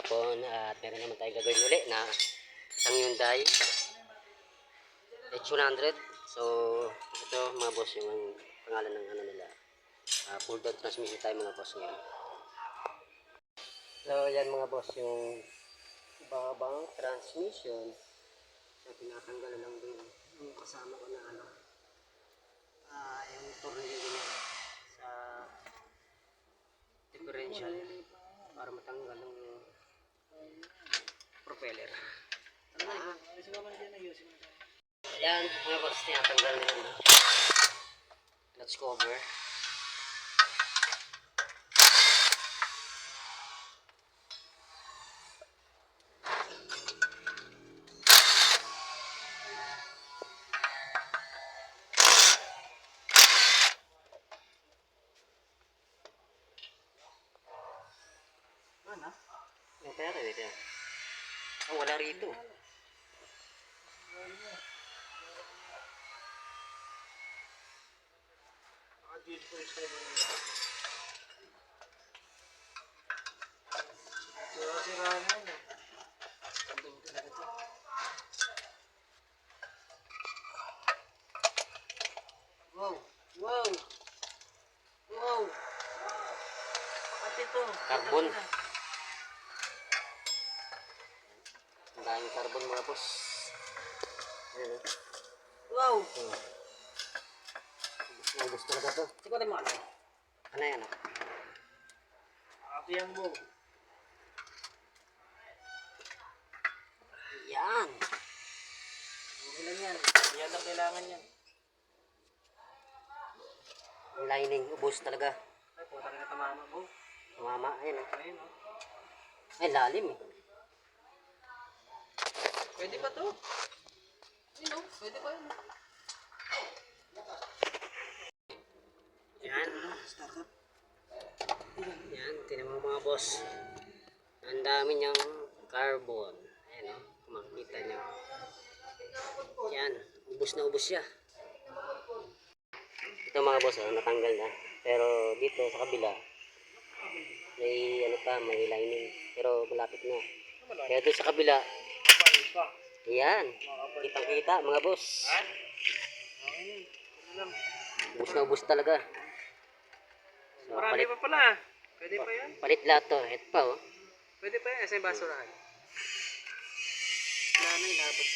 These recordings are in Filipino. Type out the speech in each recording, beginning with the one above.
hapon at meron naman tayong gagawin uli na isang Hyundai H100 so ito mga boss yung pangalan ng ano nila. Uh, pull down transmission tayo mga boss ngayon. So yan mga boss yung babang transmission. So tinatanggal na lang din yung kasama ko na ano. Ah yung tornilyo niya sa differential para matanggal ang propeller. Ah. Ayan, mga boss, tinatanggal na yun. Let's cover. Ano? Yung pera dito. Oh, wala rito. Wow! Wow! Wow! Pati to. Carbon. Ang carbon mga boss. Ayan oh. Wow! Hmm. Gusto talaga to. Sikutin mo ano. Ano yan ah? Happy ang bo. Yan! Okay lang yan. Yan ang kailangan yan. Ang lining, ubos talaga. Ay, puta na tamama mo. Tumama, ayun oh. Ayun o. Ay, lalim eh. Pwede ba to? Ayun. Pwede ba yun? Yan. Yan, tinan mo mga boss. Ang dami niyang carbon. Ayan o, kung makikita niyo. Yan, ubos na ubos siya. Ito mga boss, oh, natanggal na. Pero dito sa kabila, may ano pa, may lining. Pero malapit na. Kaya doon sa kabila, pa? yan. Kitang kita mga boss. Ha? Okay. Lang. Ubos na ubos talaga. So, Marami palit, pa pala. Pwede pa yan? palit lahat to. Ito pa oh. Pwede pa yan. Sa yung basurahan. Wala na inabot.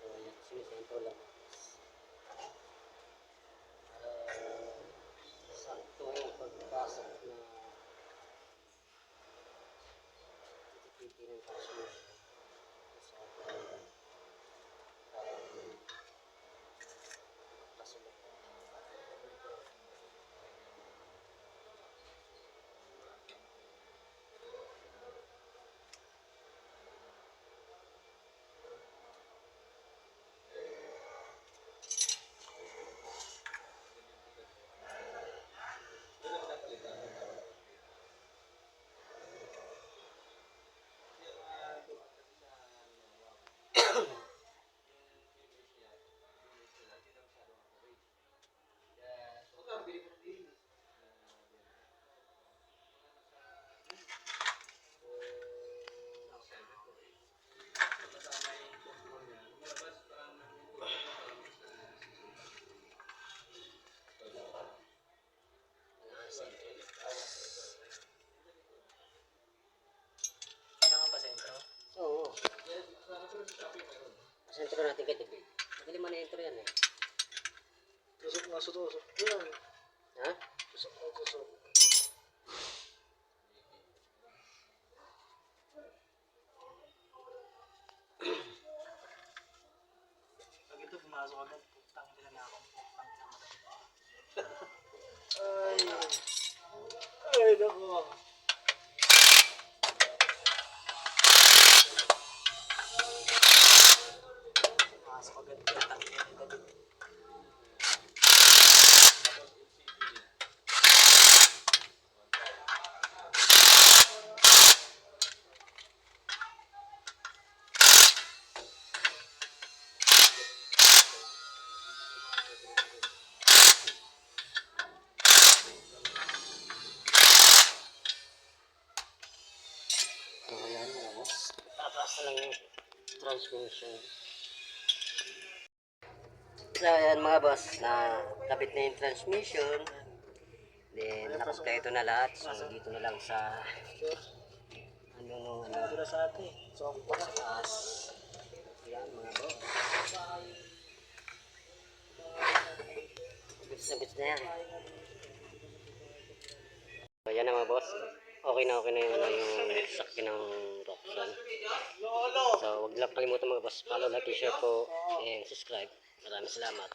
So, yan, sinisentro lang. Ah, sakto yung pagpasok na tititi ng transmission. masuk tuh masuk Hah? Pumasok agad, putang. Transmission. So, ayan mga boss, na kapit na yung transmission. Then, nakampleto na lahat. So, dito na lang sa ano nung ano, Dura sa atin. So, ako pa. taas. Ayan mga boss. Bits na bits na yan. Ayan na mga boss. Okay na okay na yung, ano, yung sakyan ng Roxanne. So, wag lang kalimutan mga boss. Follow, like, share po, and subscribe. Maraming salamat.